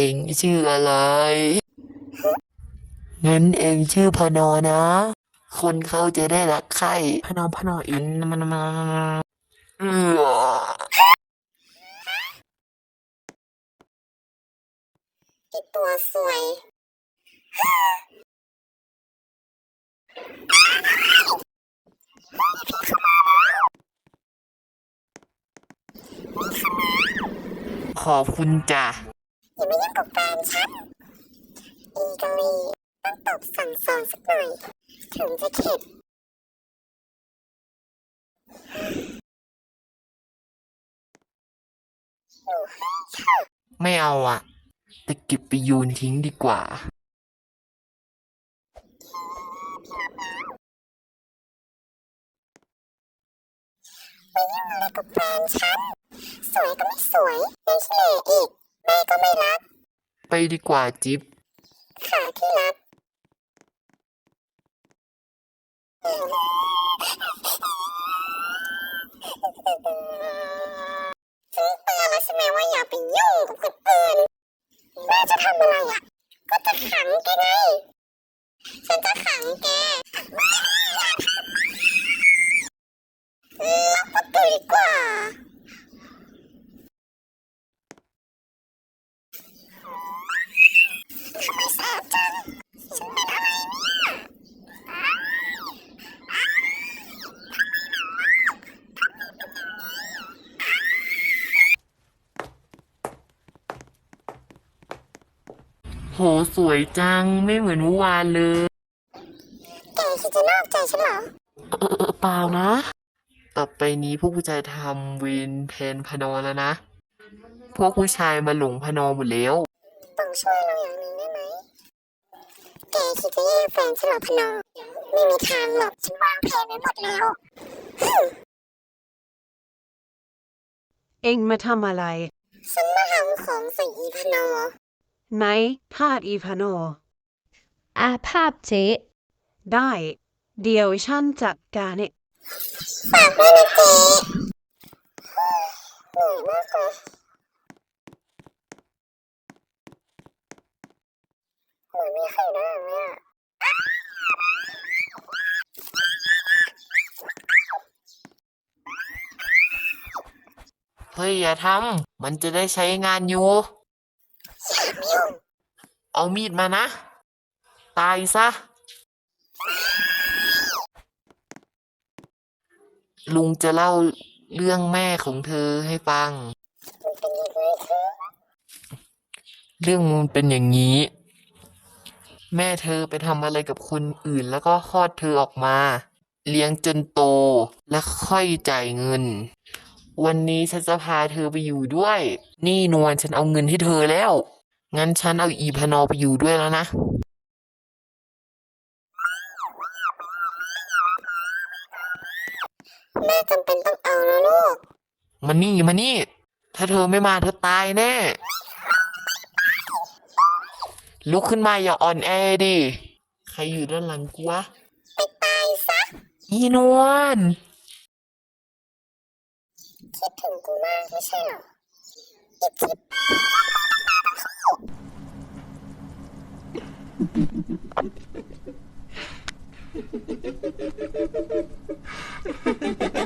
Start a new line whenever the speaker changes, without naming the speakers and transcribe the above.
เองชื่ออะไร งั้นเองชื่อพนอนะ คนเขาจะได้รักใครพนอพนออินมันมันเออ
ตัวสวย
ขอบคุณจ้ะ
อย่ามายุ่งกับแฟนฉัน อีกาลีต้องตบสั่งสอนสักหน่อย ถึงจะเข็ด
ไม่เอาอะแต่เก็บไปโยนทิ้งดีกว่า
ไม่ยุ่งอะไรกับแฟนฉัน สวยก็ไม่สวยยังขี้เหร่อีก แม่ก็ไม่รัก
ไปดีกว่าจิ๊บ
ขาที่รักฉันเตือนแล้วใช่ไหมว่าอย่าไปยุ่งกับคนอื่นแม่จะทำอะไรอะ ก็จะขังแกไง ฉันจะขังแกล็อกประตูดีกว่า ทำไมแสบจัง ฉันเป็นอะไรเนี่ย
โหสวยจังไม่เหมือนเมื่อวานเลย
แกคิดจะนอกใจฉันเหรอ
เออเออเปล่านะ ต่อไปนี้พวกผู้ชายทำเวนแทนพนอแล้วนะ พวกผู้ชายมาหลงพนอหมดแล้ว
ต้องช่วยเราอย่างหนึงได้ไหม แกคิดจะแย่งแฟนฉันเหรอพนอไม่มีทางหรอกฉันวางแผนไว้หมดแล้ว
เอ็งมาทำอะไร
ฉันมาทำของใส่อีพนอ
ไหนพาดอีพาโน
อาภาพเจ๊
ได้ เดี๋ยวฉันจัดการเอง
ฝากด้วยนะเจ๊เหนื่อยมากเลยเหมือนมีใครนั่งเนี่ย
เฮ้ยอย่าทำมันจะได้ใช้งานอยู่ เอามีดมานะ ตายซะ ลุงจะเล่าเรื่องแม่ของเธอให้ฟัง
เรื่
องมันเป็นอย่างนี้ แม่เธอไปทำอะไรกับคนอื่นแล้วก็คลอดเธอออกมา เลี้ยงจนโตแล้วค่อยจ่ายเงิน วันนี้ฉันจะพาเธอไปอยู่ด้วย นี่นวลฉันเอาเงินให้เธอแล้ว งั้นฉันเอาอีพนอไปอยู่ด้วยแล้วนะ
แม่จำเป็นต้องเอานะลูก
มานี่มานี่ ถ้าเธอไม่มาเธอตายแน่ ลุกขึ้นมาอย่าอ่อนแอดิ ใครอยู่ด้านหลังกูวะ
ไปตายซะ
อีนวล
คิดถึงกูมากไม่ใช่เหรออี Ha ha ha ha.